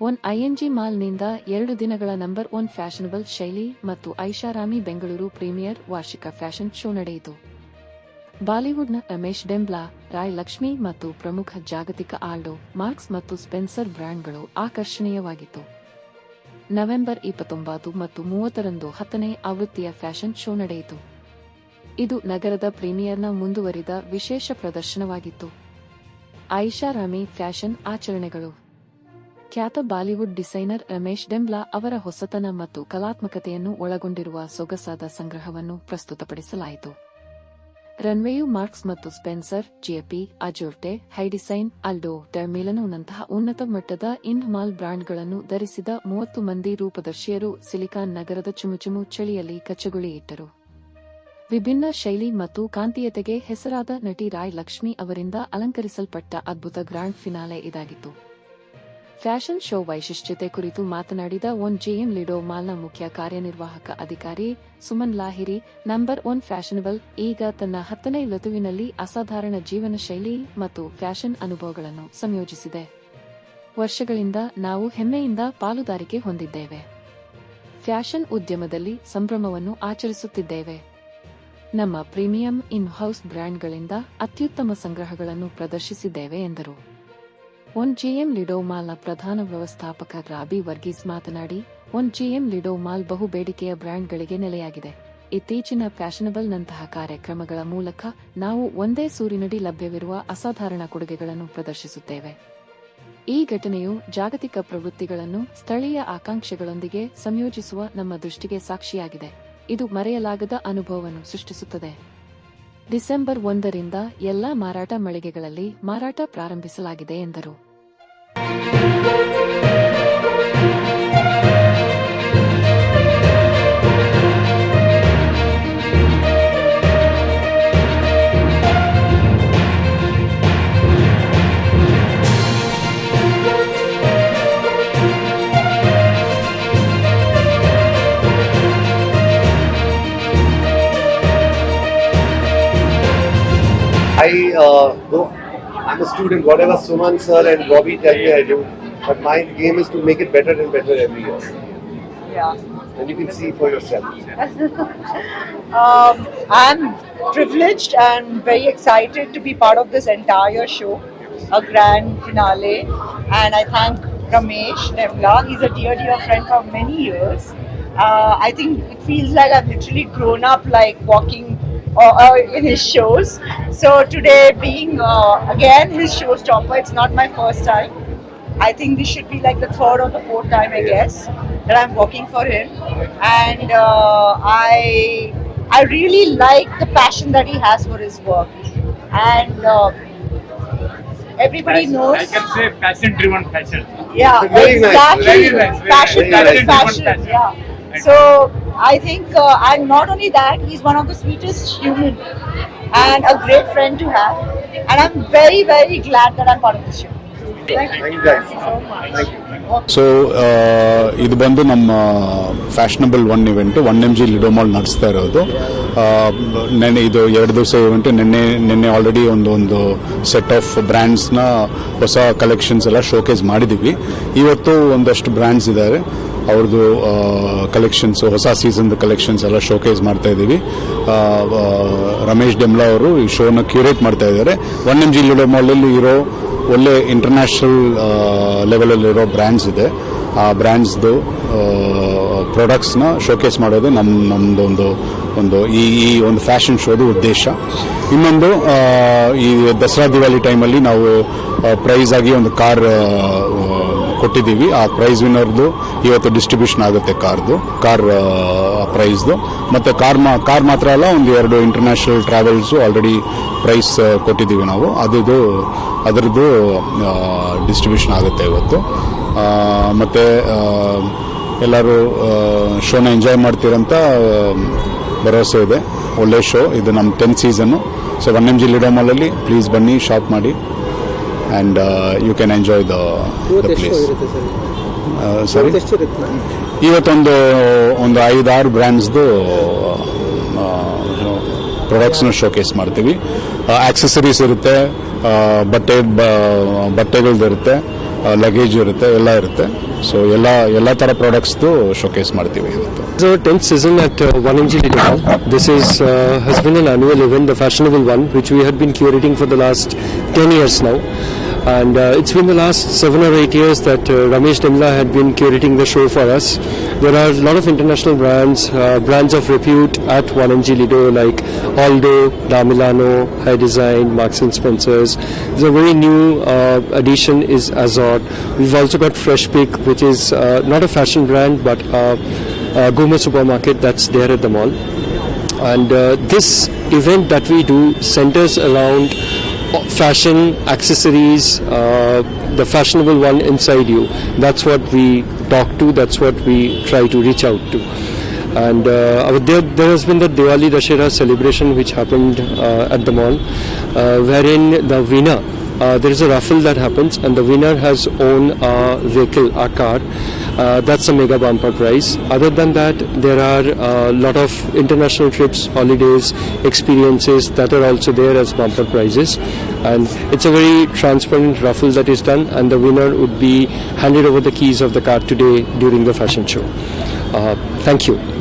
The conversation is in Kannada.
ಒನ್ ಐಎನ್ಜಿ ಮಾಲ್ನಿಂದ ಎರಡು ದಿನಗಳ ನಂಬರ್ ಒನ್ ಫ್ಯಾಷನಬಲ್ ಶೈಲಿ ಮತ್ತು ಐಷಾರಾಮಿ ಬೆಂಗಳೂರು ಪ್ರೀಮಿಯರ್ ವಾರ್ಷಿಕ ಫ್ಯಾಷನ್ ಶೋ ನಡೆಯಿತು. ಬಾಲಿವುಡ್ನ ರಮೇಶ್ ಡೆಂಬ್ಲಾ, ರಾಯ್ ಲಕ್ಷ್ಮಿ ಮತ್ತು ಪ್ರಮುಖ ಜಾಗತಿಕ ಆಲ್ಡೋ ಮಾರ್ಕ್ಸ್ ಮತ್ತು ಸ್ಪೆನ್ಸರ್ ಬ್ರ್ಯಾಂಡ್ಗಳು ಆಕರ್ಷಣೀಯವಾಗಿತ್ತು. ನವೆಂಬರ್ ಇಪ್ಪತ್ತೊಂಬತ್ತು ಮತ್ತು ಮೂವತ್ತರಂದು ಹತ್ತನೇ ಆವೃತ್ತಿಯ ಫ್ಯಾಷನ್ ಶೋ ನಡೆಯಿತು. ಇದು ನಗರದ ಪ್ರೀಮಿಯರ್ನ ಮುಂದುವರಿದ ವಿಶೇಷ ಪ್ರದರ್ಶನವಾಗಿತ್ತು. ಐಷಾರಾಮಿ ಫ್ಯಾಷನ್ ಆಚರಣೆಗಳು ಖ್ಯಾತ ಬಾಲಿವುಡ್ ಡಿಸೈನರ್ ರಮೇಶ್ ಡೆಂಬ್ಲಾ ಅವರ ಹೊಸತನ ಮತ್ತು ಕಲಾತ್ಮಕತೆಯನ್ನು ಒಳಗೊಂಡಿರುವ ಸೊಗಸಾದ ಸಂಗ್ರಹವನ್ನು ಪ್ರಸ್ತುತಪಡಿಸಲಾಯಿತು. ರನ್ವೇಯು, ಮಾರ್ಕ್ಸ್ ಮತ್ತು ಸ್ಪೆನ್ಸರ್, ಜಿಎಪಿ, ಅಜೋರ್ಟೆ, ಹೈಡಿಸೈನ್ ಅಲ್ಡೋ ಟರ್ಮಿಲನೋನಂತಹ ಉನ್ನತ ಮಟ್ಟದ ಇನ್ ಮಾಲ್ ಬ್ರಾಂಡ್ಗಳನ್ನು ಧರಿಸಿದ ಮೂವತ್ತು ಮಂದಿ ರೂಪದರ್ಶಿಯರು ಸಿಲಿಕಾನ್ ನಗರದ ಚುಮುಚುಮು ಚಳಿಯಲ್ಲಿ ಕಚ್ಚಗುಳಿ ಇಟ್ಟರು. ವಿಭಿನ್ನ ಶೈಲಿ ಮತ್ತು ಕಾಂತೀಯತೆಗೆ ಹೆಸರಾದ ನಟಿ ರಾಯ್ ಲಕ್ಷ್ಮಿ ಅವರಿಂದ ಅಲಂಕರಿಸಲ್ಪಟ್ಟ ಅದ್ಭುತ ಗ್ರಾಂಡ್ ಫಿನಾಲೆ ಇದಾಗಿತ್ತು. ಫ್ಯಾಷನ್ ಶೋ ವೈಶಿಷ್ಟ್ಯತೆ ಕುರಿತು ಮಾತನಾಡಿದ ಒನ್ ಜೆಎಂ ಲಿಡೋ ಮಾಲ್ನ ಮುಖ್ಯ ಕಾರ್ಯನಿರ್ವಾಹಕ ಅಧಿಕಾರಿ Suman Lahiri, number one fashionable, ಈಗ ತನ್ನ ಹತ್ತನೇ ಋತುವಿನಲ್ಲಿ ಅಸಾಧಾರಣ ಜೀವನ ಶೈಲಿ ಮತ್ತು ಫ್ಯಾಷನ್ ಅನುಭವಗಳನ್ನು ಸಂಯೋಜಿಸಿದೆ. ವರ್ಷಗಳಿಂದ ನಾವು ಹೆಮ್ಮೆಯಿಂದ ಪಾಲುದಾರಿಕೆ ಹೊಂದಿದ್ದೇವೆ. ಫ್ಯಾಷನ್ ಉದ್ಯಮದಲ್ಲಿ ಸಂಭ್ರಮವನ್ನು ಆಚರಿಸುತ್ತಿದ್ದೇವೆ. ನಮ್ಮ ಪ್ರೀಮಿಯಂ ಇನ್ ಹೌಸ್ ಬ್ರ್ಯಾಂಡ್ಗಳಿಂದ ಅತ್ಯುತ್ತಮ ಸಂಗ್ರಹಗಳನ್ನು ಪ್ರದರ್ಶಿಸಿದ್ದೇವೆ ಎಂದರು. ಒನ್ ಜಿಎಂ ಲಿಡೋ ಮಾಲ್ನ ಪ್ರಧಾನ ವ್ಯವಸ್ಥಾಪಕ ರಾಬಿ ವರ್ಗೀಸ್ ಮಾತನಾಡಿ ಒನ್ ಜಿಎಂ ಲಿಡೋ ಮಾಲ್ ಬಹು ಬೇಡಿಕೆಯ ಬ್ರ್ಯಾಂಡ್ಗಳಿಗೆ ನೆಲೆಯಾಗಿದೆ. ಇತ್ತೀಚಿನ ಫ್ಯಾಷನಬಲ್ ನಂತಹ ಕಾರ್ಯಕ್ರಮಗಳ ಮೂಲಕ ನಾವು ಒಂದೇ ಸೂರಿನಡಿ ಲಭ್ಯವಿರುವ ಅಸಾಧಾರಣ ಕೊಡುಗೆಗಳನ್ನು ಪ್ರದರ್ಶಿಸುತ್ತೇವೆ. ಈ ಘಟನೆಯು ಜಾಗತಿಕ ಪ್ರವೃತ್ತಿಗಳನ್ನು, ಸ್ಥಳೀಯ ಆಕಾಂಕ್ಷೆಗಳೊಂದಿಗೆ ಸಂಯೋಜಿಸುವ ನಮ್ಮ ದೃಷ್ಟಿಗೆ ಸಾಕ್ಷಿಯಾಗಿದೆ. ಇದು ಮರೆಯಲಾಗದ ಅನುಭವವನ್ನು ಸೃಷ್ಟಿಸುತ್ತದೆ. ಡಿಸೆಂಬರ್ ಒಂದರಿಂದ ಎಲ್ಲಾ ಮಾರಾಟ ಮಳಿಗೆಗಳಲ್ಲಿ ಮಾರಾಟ ಪ್ರಾರಂಭಿಸಲಾಗಿದೆ ಎಂದರು. I uh, I'm a student. Whatever Suman sir and Bobby tell me, I do. But my game is to make it better and better every year, Yeah. and you can see for yourself. Um, I'm privileged and very excited to be part of this entire show, a grand finale. And I thank Ramesh Nevla. He's a dear, dear friend for many years. Uh, I think it feels like I've literally grown up like walking uh, uh, in his shows. So today, being uh, again his showstopper, it's not my first time. I think this should be like the third or the fourth time, I guess, that I'm working for him, and uh, I I really like the passion that he has for his work, and uh, everybody knows. I can say passion driven fashion. Yeah, Very nice, very nice, very passion, driven Very fashion. nice. Yeah. So I think, uh, and not only that, he's one of the sweetest human and a great friend to have. And I'm very, very glad that I'm part of this show. Thank you. Guys. so much. Thank you. So ಇದು ಬಂದು ನಮ್ಮ fashionable one event one M G Lido Mall ನಡೆಸ್ತಾ ಇರೋದು ನೆನ್ನೆ ಇದು ಎರಡು ದಿವಸ ಇವೆಂಟು ನಿನ್ನೆ ನಿನ್ನೆ ಆಲ್ರೆಡಿ ಒಂದು ಒಂದು ಸೆಟ್ ಆಫ್ ಬ್ರ್ಯಾಂಡ್ಸ್ನ ಹೊಸ ಕಲೆಕ್ಷನ್ಸ್ ಎಲ್ಲ ಶೋಕೇಸ್ ಮಾಡಿದ್ದೀವಿ ಇವತ್ತು ಒಂದಷ್ಟು ಬ್ರ್ಯಾಂಡ್ಸ್ ಇದ್ದಾರೆ ಅವ್ರದ್ದು ಕಲೆಕ್ಷನ್ಸ್ ಹೊಸ ಸೀಸನ್ದು ಕಲೆಕ್ಷನ್ಸ್ ಎಲ್ಲ ಶೋಕೇಸ್ ಮಾಡ್ತಾ ಇದ್ದೀವಿ. ರಮೇಶ್ ಡೆಮ್ಲಾ ಅವರು ಈ ಶೋನ ಕ್ಯೂರೇಟ್ ಮಾಡ್ತಾ ಇದ್ದಾರೆ. ಒನ್ ಎಂ ಜಿ ಲಿಡೋಮಾಲಲ್ಲಿ ಇರೋ ಒಳ್ಳೆ ಇಂಟರ್ನ್ಯಾಷನಲ್ ಲೆವೆಲಲ್ಲಿರೋ ಬ್ರ್ಯಾಂಡ್ಸ್ ಇದೆ. ಆ ಬ್ರ್ಯಾಂಡ್ಸ್ದು ಪ್ರಾಡಕ್ಟ್ಸ್ನ ಶೋಕೇಸ್ ಮಾಡೋದು ನಮ್ಮ ನಮ್ಮದು ಒಂದು ಒಂದು ಈ ಈ ಒಂದು ಫ್ಯಾಷನ್ ಶೋದು ಉದ್ದೇಶ. ಇನ್ನೊಂದು ಈ ದಸರಾ ದಿವಾಲಿ ಟೈಮಲ್ಲಿ ನಾವು ಪ್ರೈಸ್ ಆಗಿ ಒಂದು ಕಾರ್ ಕೊಟ್ಟಿದ್ದೀವಿ. ಆ ಪ್ರೈಸ್ ವಿನ್ನರ್ದು ಇವತ್ತು ಡಿಸ್ಟ್ರಿಬ್ಯೂಷನ್ ಆಗುತ್ತೆ ಕಾರ್ದು ಕಾರ್ ಪ್ರೈಸ್ದು ಮತ್ತು ಕಾರ್ ಮಾ ಕಾರ್ ಮಾತ್ರ ಅಲ್ಲ, ಒಂದು ಎರಡು ಇಂಟರ್ನ್ಯಾಷನಲ್ ಟ್ರಾವೆಲ್ಸು ಆಲ್ರೆಡಿ ಪ್ರೈಸ್ ಕೊಟ್ಟಿದ್ದೀವಿ ನಾವು. ಅದರದ್ದು ಅದರದ್ದು ಡಿಸ್ಟ್ರಿಬ್ಯೂಷನ್ ಆಗುತ್ತೆ ಇವತ್ತು. ಮತ್ತು ಎಲ್ಲರೂ ಶೋನ ಎಂಜಾಯ್ ಮಾಡ್ತೀರಂತ ಭರವಸೆ ಇದೆ. ಒಳ್ಳೆ ಶೋ ಇದು ನಮ್ಮ tenth season so one M G ಲಿಡೋಮಾಲಲ್ಲಿ please ಬನ್ನಿ ಶಾಪ್ ಮಾಡಿ. And you can enjoy the the place ಸರಿ? ಇವತ್ತೊಂದು ಒಂದು ಐದಾರು ಬ್ರ್ಯಾಂಡ್ಸ್ದು ಪ್ರಾಡಕ್ಟ್ಸ್ನ ಶೋಕೇಸ್ ಮಾಡ್ತೀವಿ. ಆಕ್ಸೆಸರೀಸ್ ಇರುತ್ತೆ ಬಟ್ಟೆ ಬ- ಬಟ್ಟೆಗಳ್ದು ಇರುತ್ತೆ ಲಗೇಜ್ ಇರುತ್ತೆ ಎಲ್ಲ ಇರುತ್ತೆ ಸೊ ಎಲ್ಲ ಎಲ್ಲ ಥರ ಪ್ರಾಡಕ್ಟ್ಸ್ದು ಶೋಕೇಸ್ ಮಾಡ್ತೀವಿ ಇವತ್ತು our 10th season at uh, 1MG Little Hall. This is uh, has been an annual event, the fashionable one, which we had been curating for the last 10 years now. And uh, it's been the last seven or eight years that uh, Ramesh Demla had been curating the show for us. There are a lot of international brands, uh, brands of repute at 1MG Lido like Aldo, Da Milano, High Design, Marks and Spencers. A very new uh, addition is Azor. We've also got Fresh Pick, which is uh, not a fashion brand but uh, a gourmet supermarket that's there at the mall. And uh, this event that we do centers around fashion, accessories, uh, the fashionable one inside you. That's what we talk to, that's what we try to reach out to. And uh, there, there has been the Diwali Dashera celebration which happened uh, at the mall, uh, wherein the winner uh, there is a raffle that happens and the winner has own a vehicle, a car. Uh, that's a mega bumper prize. Other than that, there are a lot of international trips, holidays, experiences that are also there as bumper prizes. And it's a very transparent raffle that is done, and the winner would be handed over the keys of the car today during the fashion show. Uh, thank you.